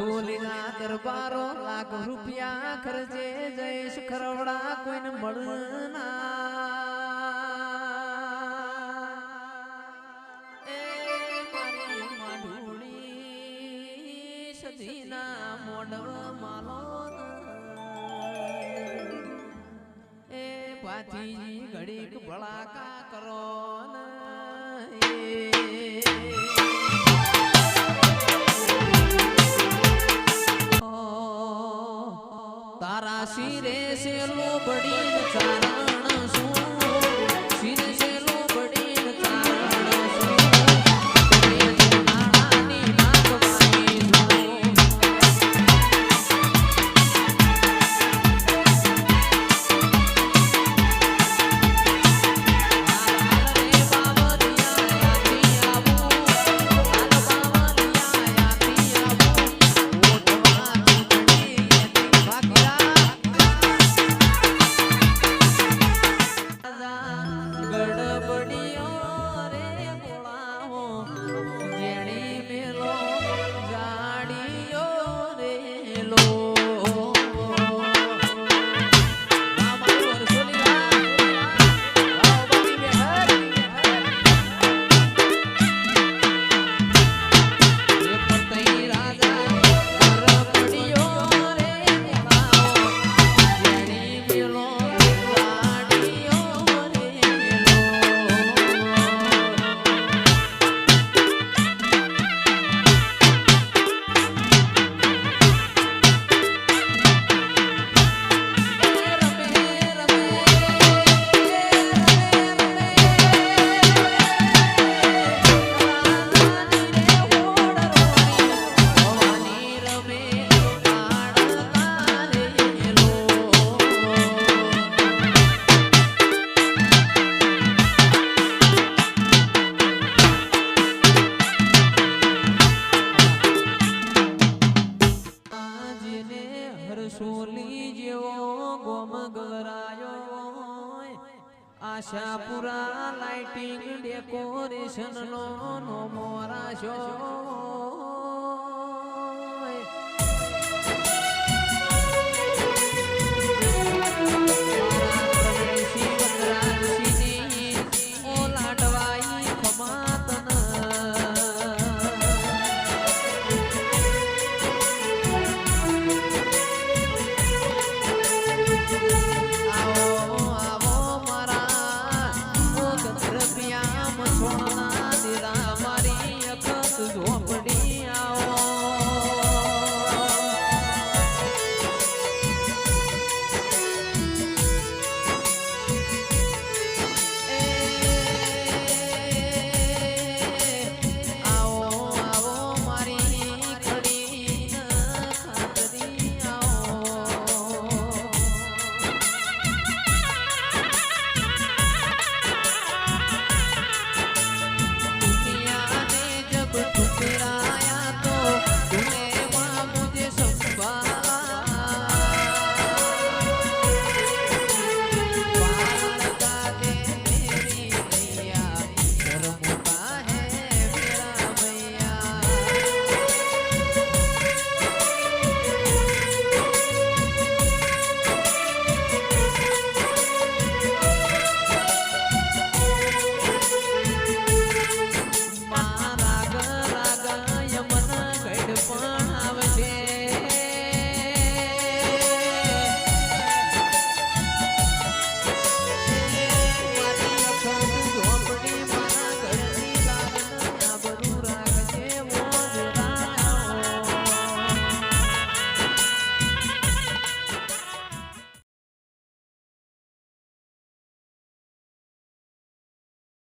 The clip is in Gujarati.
સોલીના દરબારો લાખ રૂપિયા ખર્ચે જઈશ ખરવડા કોઈને મળના એ મારી માંડુણી સધીના મોડવ માલો એ પાથી ઘડીક ભળાકા કરો ને શિરે શેલો બડી ચારણ શું શિર આશાપુરા લાઇટિંગ ડેકોરેશન નો મોરા શો